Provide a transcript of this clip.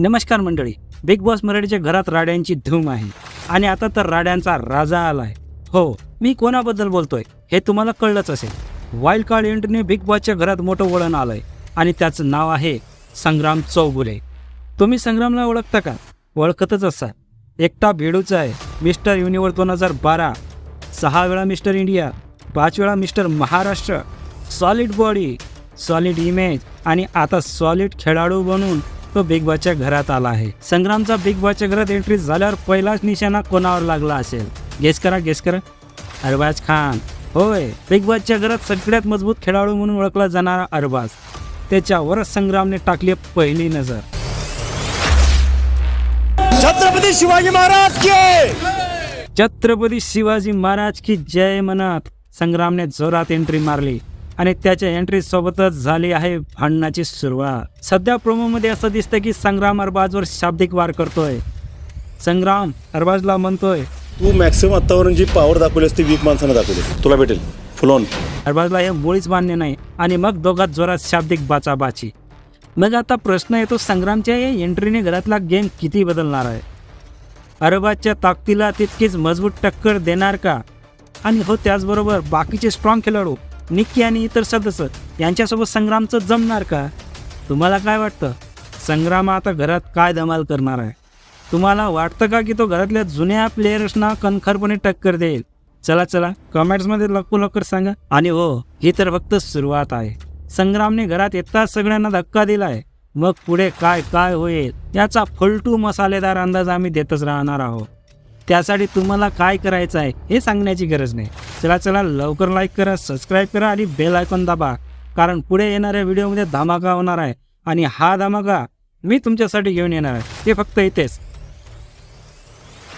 नमस्कार मंडळी big boss मराठीच्या घरात राड्यांची धूम आहे आणि आता तर राड्यांचा राजा आलाय. हो मी कोणाबद्दल बोलतोय हे तुम्हाला कळलंच असेल. वाईल्ड कार्ड एंट्रीने बिग बॉसच्या घरात मोठं वळण आलंय आणि त्याचं नाव आहे संग्राम चौगुले. तुम्ही संग्रामला ओळखता का? ओळखतच असा एकटा भेडूचा आहे मिस्टर युनिवर्स दोन हजार बारा. सहा वेळा मिस्टर इंडिया पाच वेळा mister Maharashtra. Solid body solid image आणि आता सॉलिड खेळाडू बनून तो बिग बॉसच्या घरात आला आहे. संग्रामचा बिग बॉसच्या घरात एंट्री झाल्यावर पहिलाच निशाणा कोणावर लागला असेल? गेस करा गेस करा. अरबाज खान. होय बिग बॉसच्या घरात सगळ्यात मजबूत खेळाडू म्हणून ओळखला जाणारा अरबाज. त्याच्यावरच संग्रामने टाकली पहिली नजर. छत्रपती शिवाजी महाराज के छत्रपती शिवाजी महाराज की जय म्हणत संग्रामने जोरात एंट्री मारली. आणि त्याच्या एंट्री सोबतच झाली आहे भांडणाची सुरुवात सध्या प्रोमोमध्ये असं दिसतं की संग्राम अरबाजवर शाब्दिक वार करतोय. संग्राम अरबाजला म्हणतोय तू मॅक्सिमम आत्तावरून जी पॉवर दाखवलीस ती वीक माणसानं दाखवली तुला भेटेल. फुल ऑन अरबाजला हे मुळीच मान्य नाही. आणि मग दोघात जोरात शाब्दिक बाचाबाची. मग आता प्रश्न येतो संग्रामच्या या एंट्रीने घरातला गेम किती बदलणार आहे? अरबाजच्या ताकदीला तितकीच मजबूत टक्कर देणार का? आणि हो त्याचबरोबर बाकीचे स्ट्रॉंग खेळाडू. निक्की आणि इतर सदस्य यांच्यासोबत संग्रामचं जमणार का? तुम्हाला काय वाटतं? संग्राम आता घरात काय धमाल करणार आहे? तुम्हाला वाटतं का की तो घरातल्या जुन्या प्लेयर्सना कणखरपणे टक्कर देईल? चला चला कमेंट्समध्ये लवकर लवकर सांगा. आणि हो ही तर फक्त सुरुवात आहे. संग्रामने घरात येताच सगळ्यांना धक्का दिला आहे मग पुढे काय काय होईल? याचा फलटू मसालेदार अंदाज आम्ही देतच राहणार आहोत. त्यासाठी तुम्हाला काय करायचं आहे हे सांगण्याची गरज नाही. चला चला लवकर लाईक करा सबस्क्राईब करा आणि बेल आयकॉन दाबा. कारण पुढे येणाऱ्या व्हिडिओमध्ये धमाका होणार आहे. आणि हा धमाका मी तुमच्यासाठी घेऊन येणार आहे. ते फक्त इथेच.